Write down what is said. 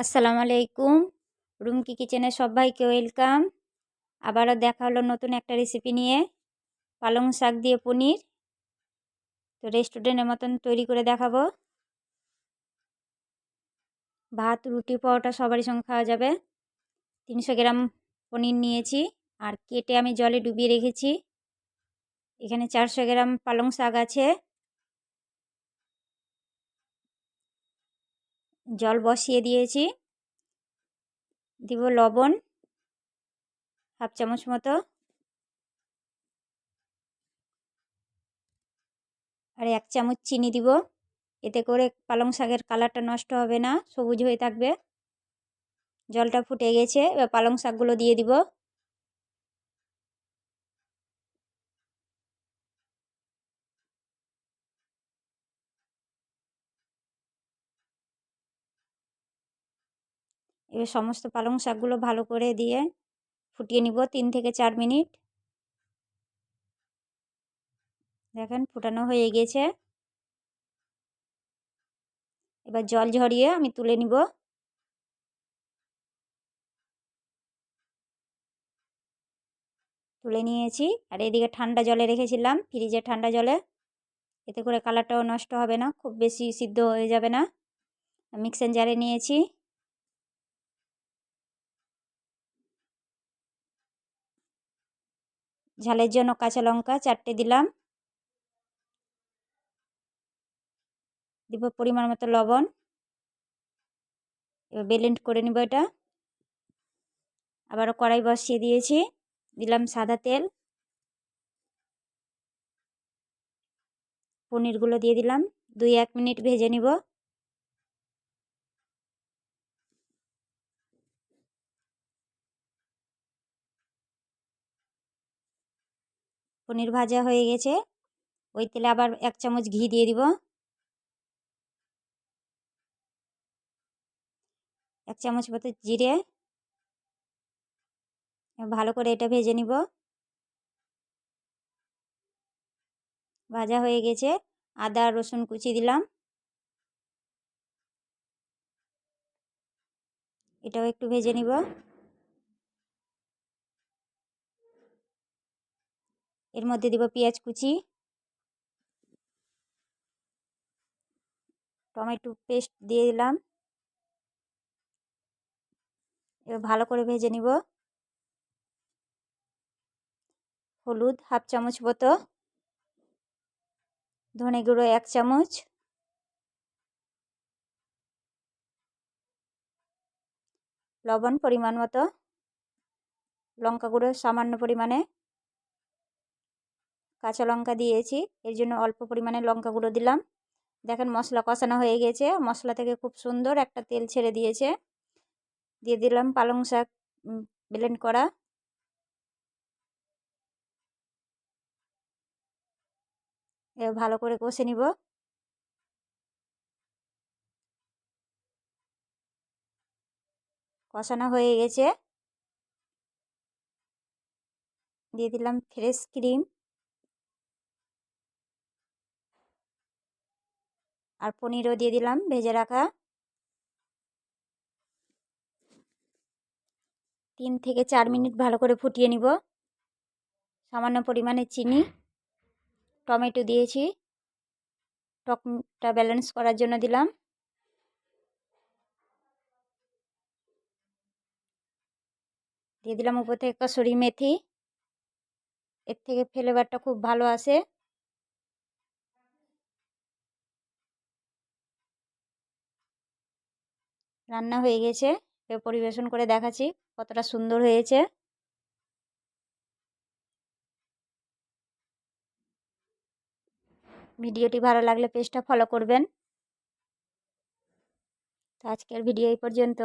আসসালামু আলাইকুম। রুমকি কিচেনে সবাইকে ওয়েলকাম। আবারও দেখা হলো নতুন একটা রেসিপি নিয়ে। পালং শাক দিয়ে পনির। তো রেস্টুরেন্টের মতন তৈরি করে দেখাবো। ভাত, রুটি পাওয়াটা সবারই সঙ্গে খাওয়া যাবে। তিনশো গ্রাম পনির নিয়েছি আর কেটে আমি জলে ডুবিয়ে রেখেছি। এখানে চারশো গ্রাম পালং শাক আছে। জল বসিয়ে দিয়েছি। দিব লবণ, হাফ চামচ মতো। আর এক চামচ চিনি দিব। এতে করে পালং শাকের কালারটা নষ্ট হবে না, সবুজ হয়ে থাকবে। জলটা ফুটে গেছে, এবার পালং শাকগুলো দিয়ে দিব। এবার সমস্ত পালং শাকগুলো ভালো করে দিয়ে ফুটিয়ে নিব তিন থেকে চার মিনিট। দেখেন ফুটানো হয়ে গেছে। এবার জল ঝরিয়ে আমি তুলে নিব। তুলে নিয়েছি। আর এদিকে ঠান্ডা জলে রেখেছিলাম ফ্রিজে ঠান্ডা জলে। এতে করে কালারটাও নষ্ট হবে না, খুব বেশি সিদ্ধ হয়ে যাবে না। মিক্সার জারে নিয়েছি। ঝালের জন্য কাঁচা লঙ্কা চারটে দিলাম। দিব পরিমাণ মতো লবণ। এবার বেলেন্ড করে নিব এটা। আবারও কড়াই বসিয়ে দিয়েছি। দিলাম সাদা তেল। পনিরগুলো দিয়ে দিলাম। দুই এক মিনিট ভেজে নিব। পনির ভাজা হয়ে গেছে। ওই তেলে আবার এক চামচ ঘি দিয়ে দিব। এক চামচ মতো জিরে। ভালো করে এটা ভেজে নিব। ভাজা হয়ে গেছে। আদা, রসুন কুচি দিলাম। এটাও একটু ভেজে নিব। এর মধ্যে দিব পেঁয়াজ কুচি, টমেটো পেস্ট দিয়ে দিলাম। এবার ভালো করে ভেজে নিব। হলুদ হাফ চামচ মতো, ধনে গুঁড়ো এক চামচ, লবণ পরিমাণ মতো, লঙ্কা গুঁড়ো সামান্য পরিমাণে কাঁচা লঙ্কা দিয়েছি। এর জন্য অল্প পরিমাণে লঙ্কা গুঁড়ো দিলাম। দেখেন মশলা কষানো হয়ে গেছে। মশলা থেকে খুব সুন্দর একটা তেল ছেড়ে দিয়েছে। দিয়ে দিলাম পালং শাক ব্লেন্ড করা। ভালো করে কষে নিব। কষানো হয়ে গেছে। দিয়ে দিলাম ফ্রেশ ক্রিম। আর পনিরও দিয়ে দিলাম, ভেজে রাখা। তিন থেকে চার মিনিট ভালো করে ফুটিয়ে নিব। সামান্য পরিমাণে চিনি, টমেটো দিয়েছি। টকটা ব্যালেন্স করার জন্য দিলাম। দিয়ে দিলাম উপর থেকে কসুরি মেথি। এর থেকে ফ্লেভারটা খুব ভালো আসে। রান্না হয়ে গেছে। পরিবেশন করে দেখাচ্ছি কতটা সুন্দর হয়েছে। ভিডিওটি ভালো লাগলে পেজটা ফলো করবেন। তো আজকের ভিডিও এই পর্যন্ত।